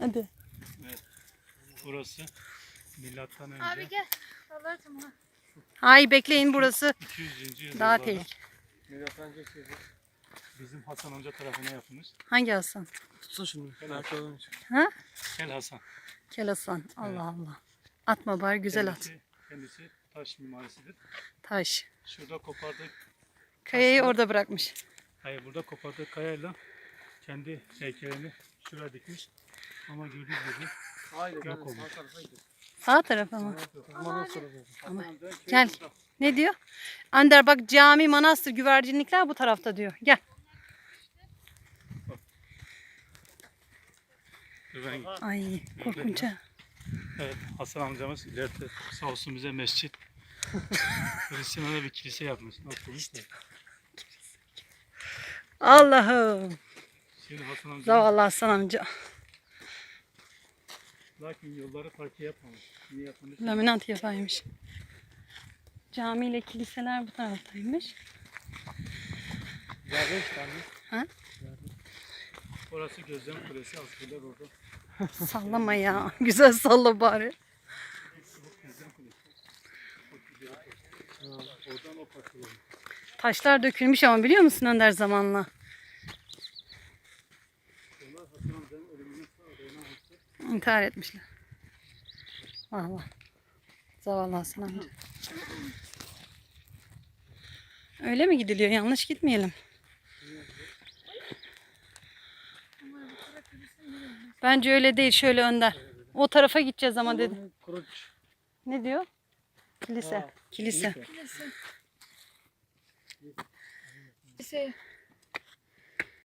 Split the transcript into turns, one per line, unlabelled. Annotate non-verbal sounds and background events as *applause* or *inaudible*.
Hadi.
Burası milattan önce
Abi gel. Vallahi tamam.
Hay bekleyin burası
200. yüzyıllarda
daha tehlikeli.
Milattan önce şey
bizim Hasan amca tarafına yapılmış.
Hangi Hasan?
Tutsun şunu. Ayakta olan için.
Kel Hasan.
Kel Hasan. Allah Allah. Atma bari güzel at.
Kendisi, kendisi taş mimarisidir.
Taş.
Şurada kopardık.
Kayayı orada bırakmış.
Hayır burada kopardığı kayayla kendi heykelini şuraya dikmiş. Ama gördüğünüz gibi
Hayır,
Yok oldu.
sağ tarafa gidiyorum.
Sağ tarafa mı? Ama gel. Ne diyor? Ander bak cami, manastır, güvercinlikler bu tarafta diyor. Gel. Ay korkunç ha.
Evet Hasan amcamız ileride sağ olsun bize mescit. *laughs* Hristiyanlara bir kilise yapmış. Nasıl olmuş da.
Allah'ım.
Şimdi Hasan amca
Zavallı Hasan amca.
Lakin yolları parke yapmamış. Niye yapmamış?
Laminat yapaymış. Cami ile kiliseler bu taraftaymış.
Ya beş tane.
Orası Gözlem Kulesi askeriler orada. *laughs*
Sallama ya. Güzel salla bari.
Ha, Oradan o.
Taşlar dökülmüş ama biliyor musun Önder zamanla?
Onlar Hasan amcanın ölümünden sonra.
İntihar etmişler. Valla. Zavallı Hasan amca. Öyle mi gidiliyor? Yanlış gitmeyelim. Bence öyle değil. Şöyle Önder. O tarafa gideceğiz ama dedi. Ne diyor? Kilise. Kilise.
Kilise. Kilise.